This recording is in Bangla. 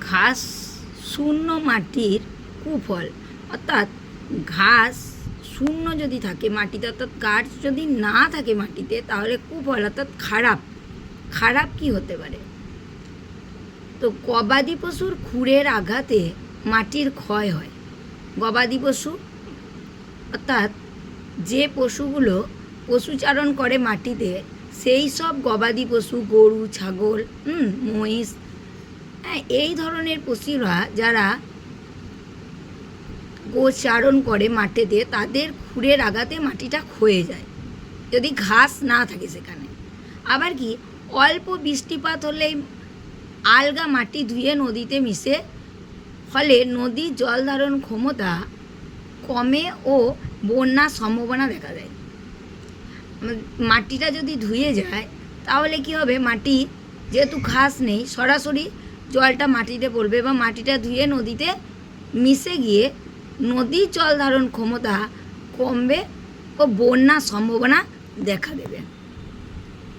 ঘাস শূন্য মাটির কুফল। অর্থাৎ ঘাস শূন্য যদি থাকে মাটিতে, অর্থাৎ গাছ যদি না থাকে মাটিতে, তাহলে কুফল, অর্থাৎ খারাপ। খারাপ কি হতে পারে? তো গবাদি পশুর খুরের আঘাতে মাটির ক্ষয় হয়। গবাদি পশু, অর্থাৎ যে পশুগুলো পশুচারণ করে মাটিতে, সেই সব গবাদি পশু, গরু, ছাগল মহিষ হ্যাঁ এই ধরনের পশুরা যারা গোচারণ করে মাটিতে, তাদের খুঁড়ের আঘাতে মাটিটা ক্ষয়ে যায়, যদি ঘাস না থাকে সেখানে। আবার কি, অল্প বৃষ্টিপাত হলেই আলগা মাটি ধুয়ে নদীতে মিশে, ফলে নদীর জল ধারণ ক্ষমতা কমে ও বন্যার সম্ভাবনা দেখা দেয়। মাটিটা যদি ধুয়ে যায়, তাহলে কি হবে? মাটি যেহেতু ঘাস নেই, সরাসরি জলটা মাটিতে পড়বে বা মাটিটা ধুয়ে নদীতে মিশে গিয়ে নদী জল ধারণ ক্ষমতা কমবে ও বন্যার সম্ভাবনা দেখা দেবে।